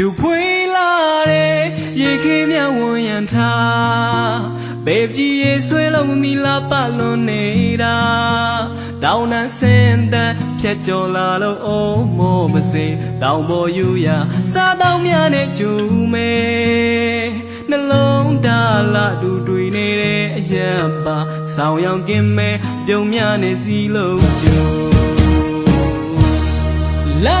ဖြူဖွေးလာတဲ့ရေခဲမြဝွန်ရံထားဘေဘကြီးရေဆွဲလုံးမီလာပလွန်နေတာတောင်နှဆင်းသက်ဖြတ်ကျော်လာလို့အုံးမောမစင်တောင်ပေါ်ယူရစားတောင်းများနဲ့ကျူမဲနှလုံးဒါလာဒူတွေနေတဲ့အရန်ပါဆောင်းရောင်ကင်းမဲပြုံများနဲ့စီလုံးကျူလာ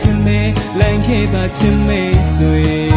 ခြင်းမေလမ်းခဲ့ပါခြင်းမေဆွေ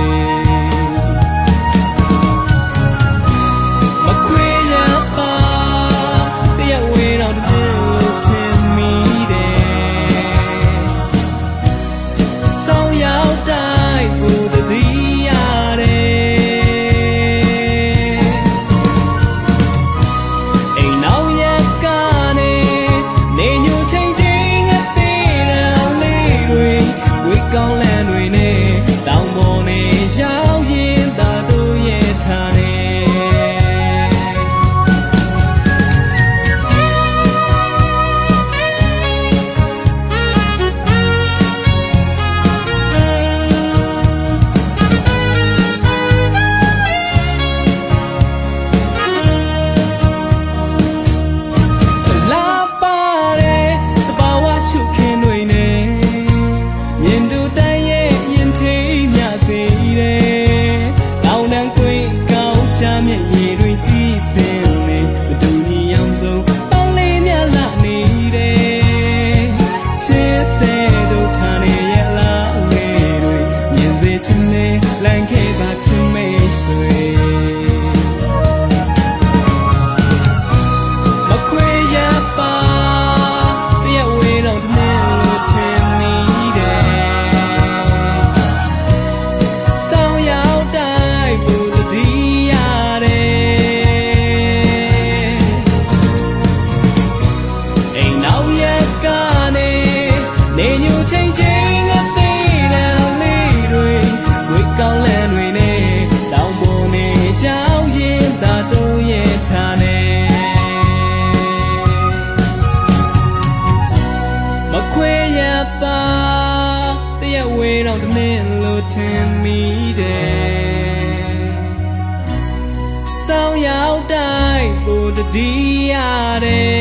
lanky ဝင်တော့တမင်းလို့ထင်မိတယ်ဆောင်းရောက်တိုင်းကိုတည်ရတယ်